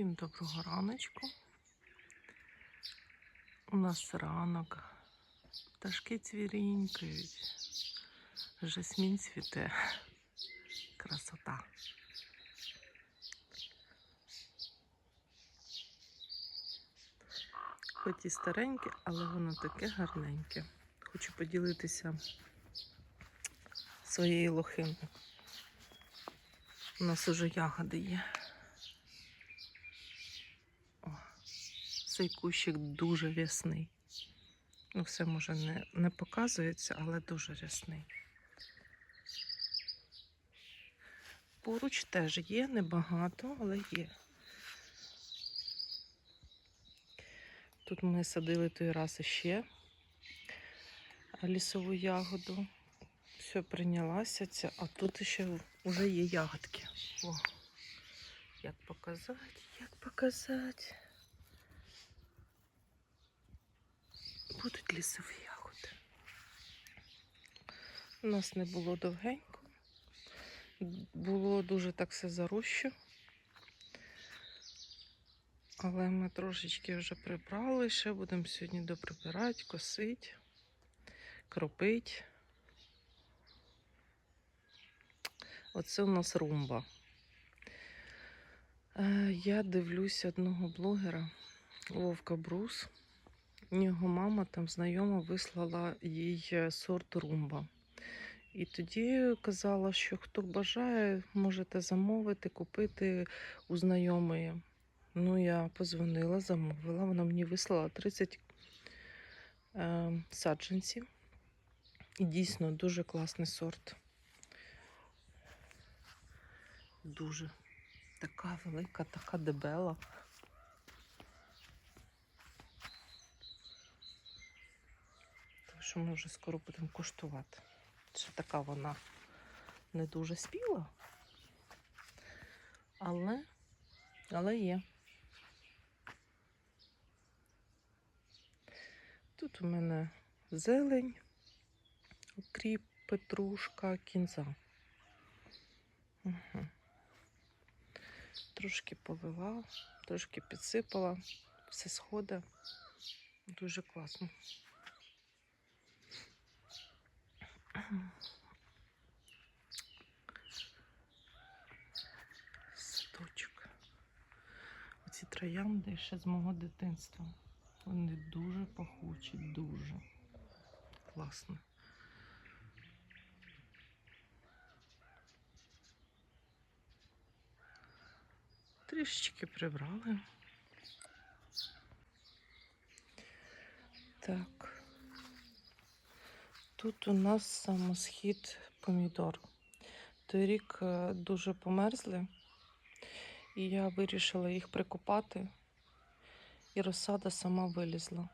Всім доброго раночку. У нас ранок. Пташки цвірінькають. Жасмін цвіте. Красота. Хоч і стареньке, але воно таке гарненьке. Хочу поділитися своєю лохиною. У нас уже ягоди є. Цей кущик дуже рясний. Ну, все може не, не показується, але дуже рясний. Поруч теж є, небагато, але є. Тут ми садили той раз іще лісову ягоду. Все прийнялася ця, а тут ще вже є ягодки. О, як показати, як показати. Будуть лісові ягоди. У нас не було довгенько. Було дуже так все зарощу. Але ми трошечки вже прибрали, ще будемо сьогодні доприбирати, косити, кропити. Оце у нас румба. Е, Я дивлюсь одного блогера Вовка Брус. У нього мама там знайома вислала їй е, сорт румба. І тоді казала, що хто бажає, можете замовити, купити у знайомої. Ну, я позвонила, замовила. Вона мені вислала 30 е, саджанців. І дійсно дуже класний сорт. Дуже така велика, така дебела. Що ми вже скоро будемо куштувати. Ще така вона не дуже спіла, але, але є. Тут у мене зелень, окріп, петрушка, кінза. Угу. Трошки полила, трошки підсипала, все сходить. Дуже класно. Садочок. Оці троянди ще з мого дитинства. Вони дуже пахучі, дуже класно. Трішечки прибрали. Так. Тут у нас самосхід помідор. Той рік е, дуже померзли, і я вирішила їх прикопати, і розсада сама вилізла.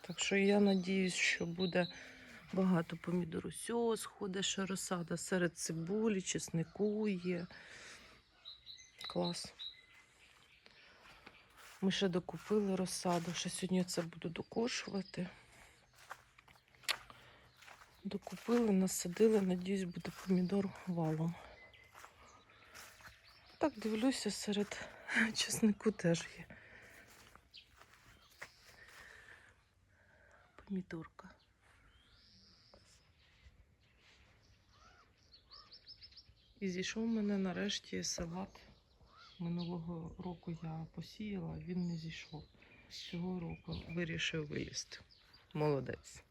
Так що я надіюсь, що буде багато помідор. Усього сходить ще розсада серед цибулі, чеснику є. Клас. Ми ще докупили розсаду. Ще сьогодні це буду докошувати. Докупили, насадили, надіюсь, буде помідор валом. Так, дивлюся, серед чеснику теж є. Помідорка. І зійшов у мене нарешті салат. Минулого року я посіяла, він не зійшов. Цього року вирішив вилізти. Молодець.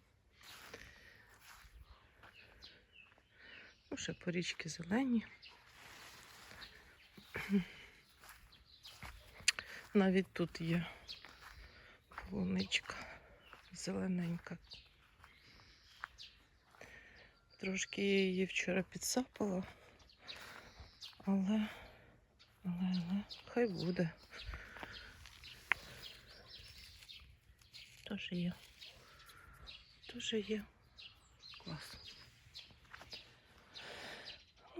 Ну, ще порічки зелені. Навіть тут є полуничка зелененька. Трошки я її вчора підсапала, але, але, але хай буде. Теж є. Теж є. Клас.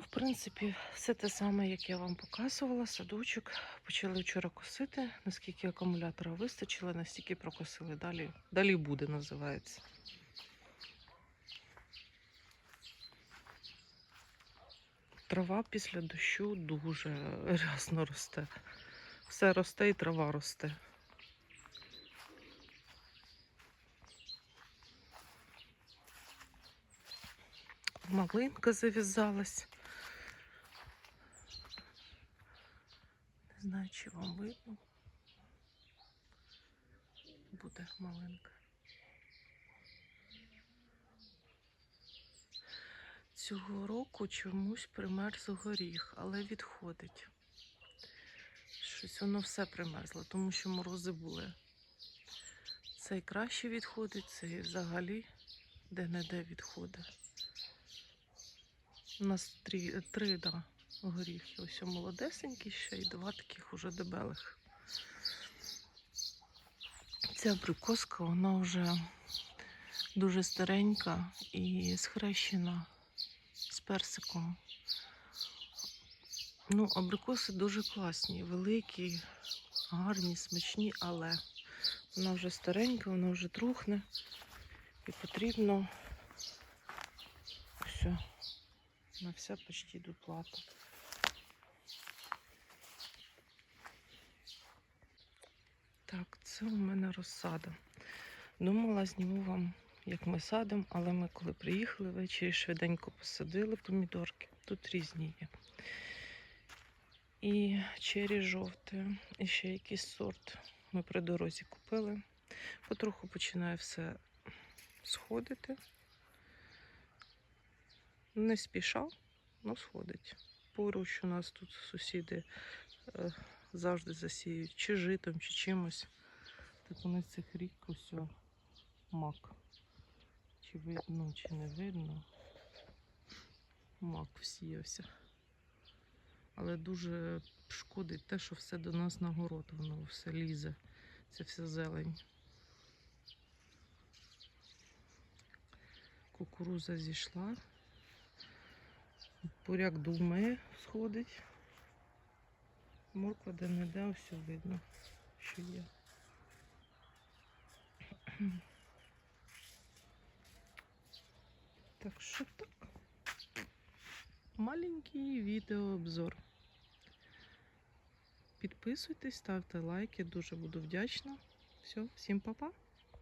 В принципі, все те саме, як я вам показувала, садочок. Почали вчора косити. Наскільки акумулятора вистачило, настільки прокосили. Далі, далі буде, називається. Трава після дощу дуже рясно росте. Все росте і трава росте. Малинка зав'язалась. Знаю, чи вам видно. Буде малинка. Цього року чомусь примерз горіх, але відходить. Щось воно все примерзло, тому що морози були. Цей краще відходить, цей взагалі де-не-де відходить. У нас три, три да, горіхи. Ось молодесенькі ще і два таких уже дебелих. Ця абрикоска, вона вже дуже старенька і схрещена з персиком. Ну, абрикоси дуже класні, великі, гарні, смачні, але вона вже старенька, вона вже трухне і потрібно все, на все почти доплата. Так, це у мене розсада. Думала, зніму вам, як ми садимо, але ми коли приїхали ввечері, швиденько посадили помідорки. Тут різні є. І чері жовте, і ще якийсь сорт. Ми при дорозі купили. Потроху починає все сходити. Не спіша, але сходить. Поруч у нас тут сусіди е, завжди засіють чи житом, чи чимось. Так вони цих рік ось о, мак. Чи видно, чи не видно. Мак всіявся. Але дуже шкодить те, що все до нас на город, воно все лізе. Це все зелень. Кукуруза зійшла. Буряк думає, сходить. Морква де не де, все видно, що є. Так що так. Маленький відеообзор. Підписуйтесь, ставте лайки, дуже буду вдячна. Все, всім па-па.